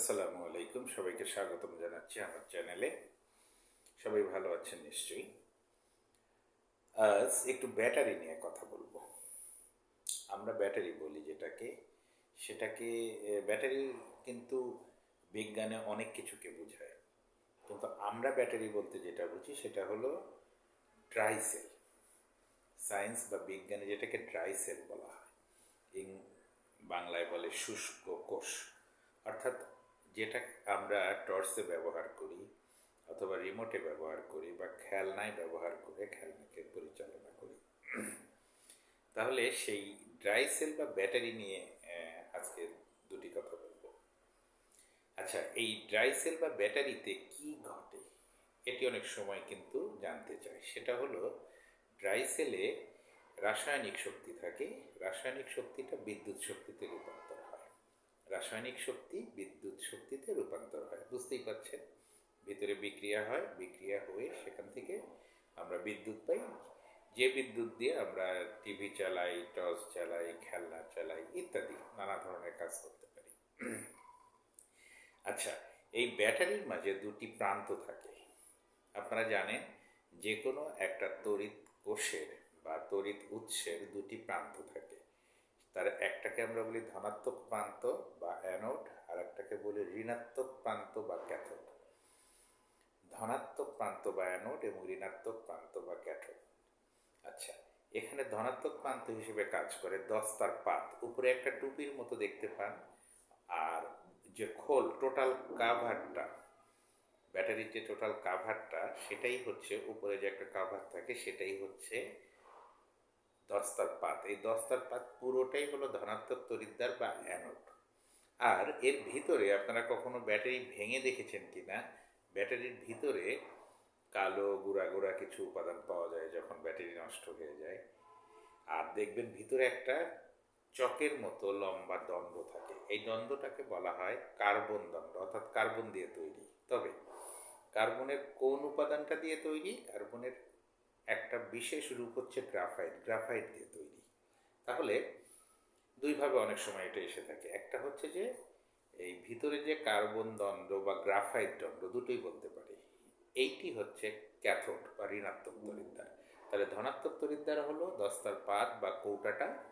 আসসালামু আলাইকুম। সবাইকে স্বাগতম জানাচ্ছি আমার চ্যানেলে। সবাই ভালো আছেন নিশ্চয়ই। আজ একটু ব্যাটারি নিয়ে কথা বলব। আমরা ব্যাটারি বলি যেটাকে। সেটাকে ব্যাটারি কিন্তু বিজ্ঞানে অনেক কিছুকে বোঝায়। কিন্তু আমরা ব্যাটারি বলতে যেটা বুঝি সেটা হলো ড্রাই সেল। সায়েন্স বা বিজ্ঞানে যেটাকে ড্রাই সেল বলা হয়। বাংলায় বলে শুষ্ক কোষ। অর্থাৎ যেটা আমরা টর্চে ব্যবহার করি অথবা রিমোটে ব্যবহার করি বা খেলনায় ব্যবহার করে খেলনাকে পরিচালনা করি। তাহলে সেই ড্রাই সেল বা ব্যাটারি নিয়ে আজকে দুটি কথা বলব। আচ্ছা এই ড্রাই সেল বা ব্যাটারিতে কি ঘটে? এটি অনেক সময় কিন্তু জানতে চায় সেটা হলো, ড্রাই সেলে রাসায়নিক শক্তি থাকে। রাসায়নিক শক্তিটা বিদ্যুৎ শক্তিতে রূপান্তর রাসায়নিক শক্তি বিদ্যুৎ শক্তিতে রূপান্তর হয়। বুঝতেই পারছেন? ভিতরে বিক্রিয়া হয়, বিক্রিয়া হয়ে সেখান থেকে আমরা বিদ্যুৎ পাই। যে বিদ্যুৎ দিয়ে আমরা টিভি চালাই, টর্চ চালাই, খেলনা চালাই ইত্যাদি নানা ধরনের কাজ করতে পারি। আচ্ছা এই ব্যাটারির মাঝে দুটি প্রান্ত থাকে। আপনারা জানেন যে কোনো একটা তড়িৎ কোষের বা তড়িৎ উৎসের দুটি প্রান্ত থাকে। তার একটাকে আমরা বলি ধনাত্মক প্রান্ত বা অ্যানোড, আর একটাকে বলি ঋণাত্মক প্রান্ত বা ক্যাথোড। ধনাত্মক প্রান্ত বা অ্যানোড এবং ঋণাত্মক প্রান্ত বা ক্যাথোড। আচ্ছা এখানে ধনাত্মক প্রান্ত হিসেবে কাজ করে দস্তার পাত। উপরে একটা টুপির মতো দেখতে পান, আর যে খোল, টোটাল কাভারটা, ব্যাটারির যে টোটাল কাভারটা, সেটাই হচ্ছে উপরে যে একটা কাভার থাকে, সেটাই হচ্ছে দস্তার পাত। এই দস্তার পাত পুরোটাই হলো ধনাত্মক তরিদ্দার বা অ্যানোড আর এর ভিতরে আপনারা কখনো ব্যাটারি ভেঙে দেখেছেন কিনা? ব্যাটারির ভিতরে কালো, গুঁড়া গুঁড়া কিছু উপাদান পাওয়া যায় যখন ব্যাটারি নষ্ট হয়ে যায়। আর দেখবেন ভিতরে একটা চকের মতো লম্বা দ্বন্দ্ব থাকে। এই দ্বন্দ্বটাকে বলা হয় কার্বন দ্বন্দ্ব, অর্থাৎ কার্বন দিয়ে তৈরি। তবে কার্বনের কোন উপাদানটা দিয়ে তৈরি? কার্বনের একটা বিশেষ রূপ হচ্ছে গ্রাফাইট গ্রাফাইট দিয়ে তৈরি। তাহলে দুইভাবে অনেক সময় এটা এসে থাকে। একটা হচ্ছে যে, এই ভিতরে যে কার্বন দ্বন্দ্ব বা গ্রাফাইট দ্বন্দ্ব দুটোই বলতে পারি। এইটি হচ্ছে ক্যাথোড বা ঋণাত্মক তরিদ্দার। তাহলে ধনাত্মক তরিদ্দার হলো দস্তার পাত বা কৌটাটা,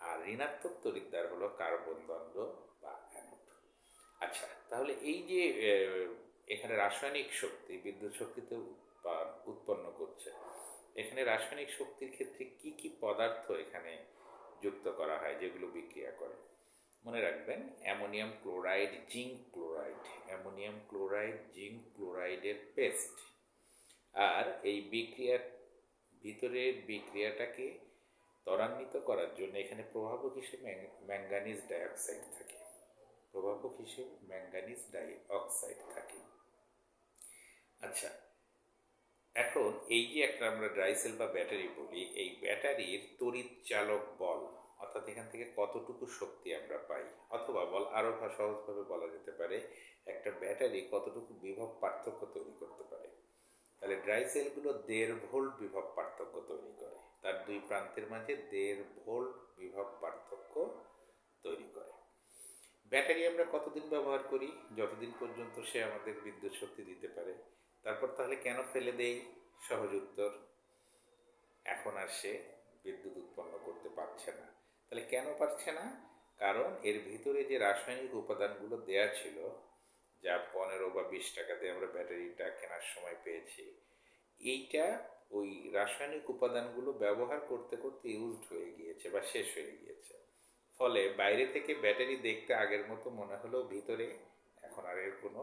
আর ঋণাত্মক তরিদ্দার হলো কার্বন দ্বন্দ্ব বা অ্যানোড। আচ্ছা তাহলে এই যে এখানে রাসায়নিক শক্তি, বিদ্যুৎ শক্তিতে উৎপা- উৎপন্ন করছে এখানে রাসায়নিক শক্তির ক্ষেত্রে কি কি পদার্থ এখানে যুক্ত করা হয় যেগুলো বিক্রিয়া করে? মনে রাখবেন, ammonium chloride, zinc chloride. Ammonium chloride, zinc ক্লোরাইডের paste. আর এই বিক্রিয়ার ভিতরে বিক্রিয়াটাকে ত্বরান্বিত করার জন্য এখানে প্রভাবক হিসেবে ম্যাং- ম্যাঙ্গানিজ ডাইঅক্সাইড থাকে। প্রভাবক হিসেবে ম্যাঙ্গানিজ ডাইঅক্সাইড থাকে। আচ্ছা এখন এই যে একটা আমরা ড্রাইসেল বা ব্যাটারি বলি, এই ব্যাটারির তড়িৎ চালক বল, অর্থাৎ এখান থেকে কতটুকু শক্তি আমরা পাই, অথবা বল আরও সহজভাবে বলা যেতে পারে, একটা ব্যাটারি কতটুকু বিভব পার্থক্য তৈরি করতে পারে। তাহলে ড্রাই সেলগুলো দেড় ভোল্ট বিভব পার্থক্য তৈরি করে, তার দুই প্রান্তের মাঝে দেড় ভোল্ট বিভব পার্থক্য তৈরি করে। ব্যাটারি আমরা কতদিন ব্যবহার করি? যতদিন পর্যন্ত সে আমাদের বিদ্যুৎ শক্তি দিতে পারে তারপর তাহলে কেন ফেলে দেই? সহজ উত্তর। এখন আর সে বিদ্যুৎ উৎপন্ন করতে পারছে না। তাহলে কেন পারছে না? কারণ এর ভিতরে যে রাসায়নিক উপাদানগুলো দেয়া ছিল, যা পনেরো বা বিশ টাকাতে আমরা ব্যাটারিটা কেনার সময় পেয়েছি, এইটা ওই রাসায়নিক উপাদানগুলো ব্যবহার করতে করতে ইউজড হয়ে গিয়েছে বা শেষ হয়ে গিয়েছে। ফলে বাইরে থেকে ব্যাটারি দেখতে আগের মতো মনে হলেও ভিতরে এখন আর এর কোনো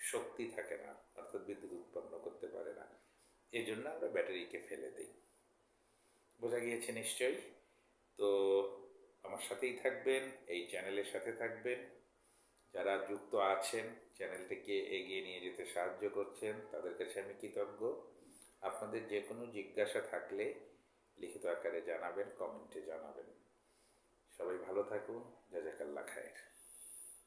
শক্তি থাকে না অর্থাৎ বিদ্যুৎ উৎপন্ন করতে পারে না এই জন্য আমরা ব্যাটারিকে ফেলে দিই। বোঝা গিয়েছে নিশ্চয়ই? তো আমার সাথেই থাকবেন, এই চ্যানেলের সাথে থাকবেন। যারা যুক্ত আছেন, চ্যানেলটিকে এগিয়ে নিয়ে যেতে সাহায্য করছেন, তাদের কাছে আমি কৃতজ্ঞ। আপনাদের যে কোনো জিজ্ঞাসা থাকলে লিখিত আকারে জানাবেন, কমেন্টে জানাবেন। সবাই ভালো থাকুন। জাজাকাল্লা খায়ের।